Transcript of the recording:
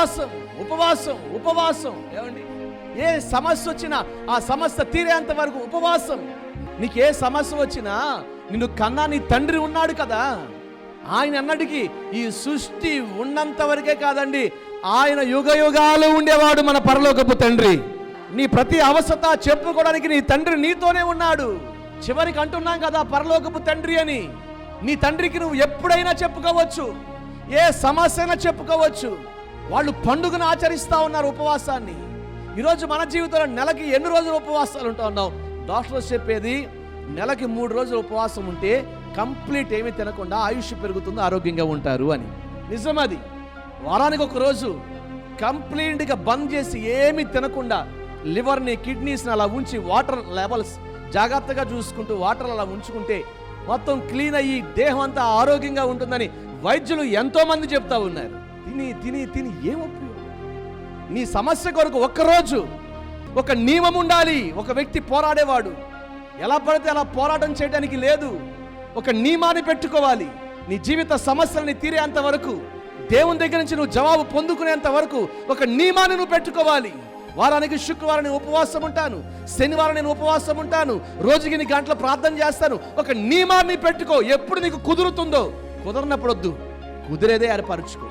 ఉపవాసం ఉపవాసం ఏమండి? ఏ సమస్య వచ్చినా ఆ సమస్య తీరేంత వరకు ఉపవాసం. నీకు ఏ సమస్య వచ్చినా నిన్ను కన్నా నీ తండ్రి ఉన్నాడు కదా. ఆయన అన్నటికి ఈ సృష్టి ఉన్నంత వరకే కాదండి ఆయన యుగ యుగాలు ఉండేవాడు మన పరలోకపు తండ్రి. నీ ప్రతి అవసరత చెప్పుకోవడానికి నీ తండ్రి నీతోనే ఉన్నాడు. చివరికి అంటున్నాం కదా పరలోకపు తండ్రి అని. నీ తండ్రికి నువ్వు ఎప్పుడైనా చెప్పుకోవచ్చు ఏ సమస్య అయినా చెప్పుకోవచ్చు. వాళ్ళు పండుగను ఆచరిస్తూ ఉన్నారు ఉపవాసాన్ని. ఈరోజు మన జీవితంలో నెలకి ఎన్ని రోజులు ఉపవాసాలు ఉంటా ఉన్నాం డాక్టర్స్ చెప్పేది నెలకి మూడు రోజులు ఉపవాసం ఉంటే కంప్లీట్ ఏమీ తినకుండా ఆయుష్ పెరుగుతుంది ఆరోగ్యంగా ఉంటారు అని. నిజం అది వారానికి ఒక రోజు కంప్లీట్గా బంద్ చేసి ఏమీ తినకుండా లివర్ని కిడ్నీస్ని అలా ఉంచి వాటర్ లెవెల్స్ జాగ్రత్తగా చూసుకుంటూ వాటర్ అలా ఉంచుకుంటే మొత్తం క్లీన్ అయ్యి దేహం అంతా ఆరోగ్యంగా ఉంటుందని వైద్యులు ఎంతోమంది చెప్తా ఉన్నారు. తిని తిని తిని ఏం ఉపయోగం నీ సమస్య కొరకు ఒక్కరోజు ఒక నియమం ఉండాలి. ఒక వ్యక్తి పోరాడేవాడు. ఎలా పడితే అలా పోరాటం చేయడానికి లేదు. ఒక నియమాన్ని పెట్టుకోవాలి. నీ జీవిత సమస్యలని తీరేంత వరకు దేవుని దగ్గర నుంచి నువ్వు జవాబు పొందుకునేంత వరకు ఒక నియమాన్ని నువ్వు పెట్టుకోవాలి. వారానికి శుక్రవారం నేను ఉపవాసం ఉంటాను. శనివారం నేను ఉపవాసం ఉంటాను. రోజుకి నీ గంటలు ప్రార్థన చేస్తాను. ఒక నియమాన్ని పెట్టుకో. ఎప్పుడు నీకు కుదురుతుందో. కుదరనప్పుడు వద్దు కుదిరేదే ఏర్పరచుకో.